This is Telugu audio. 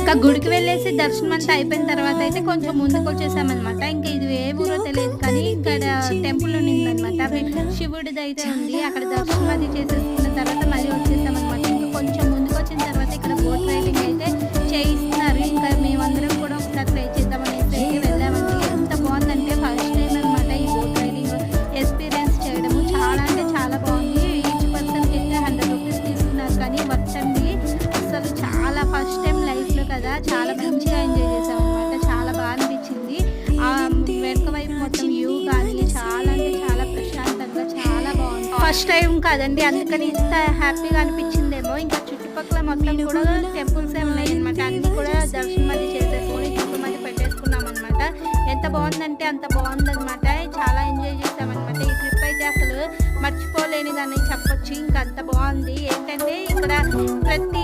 ఇంకా గుడికి వెళ్ళేసి దర్శనం అంతా అయిపోయిన తర్వాత అయితే కొంచెం ముందుకు వచ్చేసామన్నమాట. ఇంకా ఇది ఏ ఊరో తెలియదు కానీ ఇక్కడ టెంపుల్ ఉండిందనమాట అనమాట శివుడిది అయితే ఉంది. అక్కడ దర్శనం అది చేసేసుకున్న తర్వాత చాలా మంచిగా ఎంజాయ్ చేసాం అనమాట చాలా బాగా అనిపించింది. ఆ వెనుక వైపు మొత్తం వ్యూ కానీ చాలా అంటే చాలా ప్రశాంతంగా చాలా బాగుంది. ఫస్ట్ టైం కాదండి అందుకని ఇంత హ్యాపీగా అనిపించిందేమో. ఇంకా చుట్టుపక్కల మొత్తం కూడా టెంపుల్స్ ఉన్నాయి అనమాట అన్ని కూడా దర్శనం అది చేసేసుకొని చుట్టూ మంది పెట్టేసుకున్నాం అనమాట ఎంత బాగుందంటే అంత బాగుందన్నమాట. చాలా ఎంజాయ్ చేసామన్నమాట ఈ ట్రిప్ అయితే అసలు మర్చిపోలేనిదని చెప్పొచ్చు. ఇంకా అంత బాగుంది. ఏంటంటే ఇక్కడ ప్రతి